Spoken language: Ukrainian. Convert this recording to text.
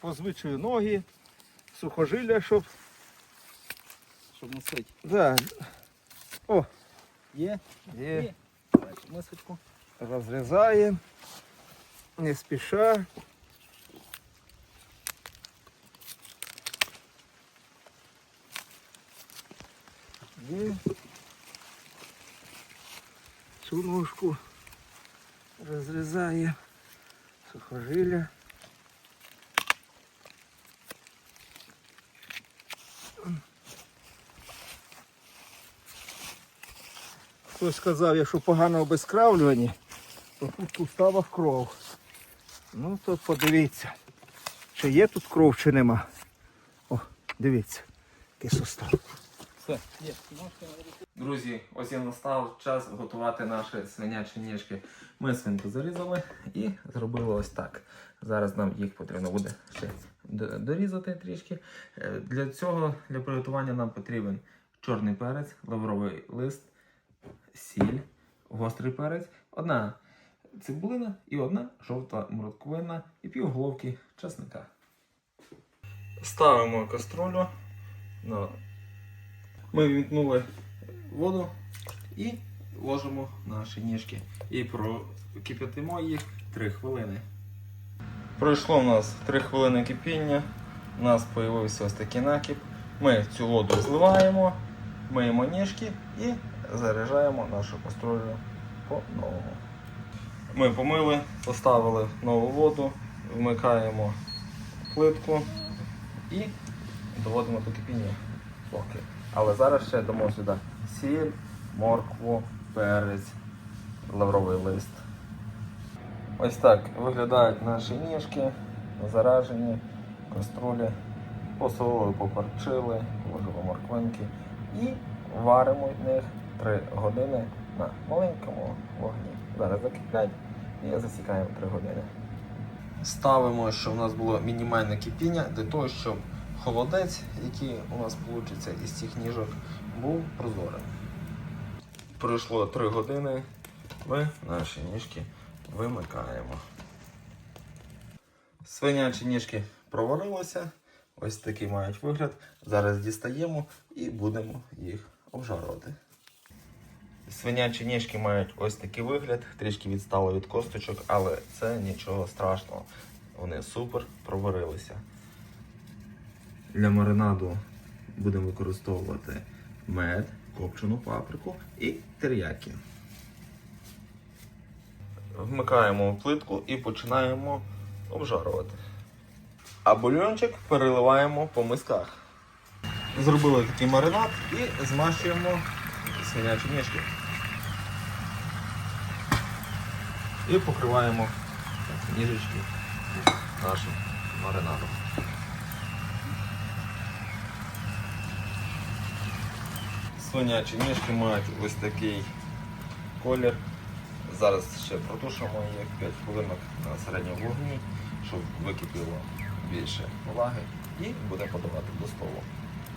позвичую ноги, сухожилля, щоб. Щоб носити. Да. О, Є? є. Є. Давай, мисочку. Розрізаємо. Не спіша. Є. Цю ножку розрізаємо. Сухожилля. Хтось сказав, якщо погано обезкравлювані, то тут суставах кров. Ну то подивіться, чи є тут кров, чи нема. О, дивіться, який сустав. Друзі, ось і настав час готувати наші свинячі ніжки. Ми свинку зарізали і зробили ось так. Зараз нам їх потрібно буде ще дорізати трішки. Е, Для цього, для приготування нам потрібен чорний перець, лавровий лист, сіль, гострий перець, одна цибулина і одна жовта морковина і пів головки чесника. Ставимо каструлю ми вімкнули воду і ложимо наші ніжки. І прокип'ятимо їх 3 хвилини. Пройшло у нас 3 хвилини кипіння. У нас з'явився ось такий накіп. Ми цю воду зливаємо, миємо ніжки і заряджаємо нашу каструлю по-новому. Ми помили, поставили нову воду, вмикаємо плитку і доводимо до кипіння. Поки. Але зараз ще дамо сюди сіль, моркву, перець, лавровий лист. Ось так виглядають наші ніжки, заражені, каструлі. Посолили, поперчили, положили морквинки і варимо в них 3 години на маленькому вогні. Зараз закипять і засікаємо 3 години. Ставимо, щоб у нас було мінімальне кипіння для того, щоб холодець, який у нас вийде із цих ніжок, був прозорим. Пройшло 3 години, ми наші ніжки вимикаємо. Свинячі ніжки проварилися, ось такий мають вигляд. Зараз дістаємо і будемо їх обжарувати. Свинячі ніжки мають ось такий вигляд, трішки відстали від косточок, але це нічого страшного. Вони супер проварилися. Для маринаду будемо використовувати мед, копчену паприку і теріякі. Вмикаємо плитку і починаємо обжарувати. А бульончик переливаємо по мисках. Зробили такий маринад і змащуємо свинячі ніжки. І покриваємо ніжечки нашим маринадом. Свинячі ніжки мають ось такий колір. Зараз ще протушимо їх 5 хвилинок на середньому вогні, щоб википіло більше влаги і буде подавати до столу.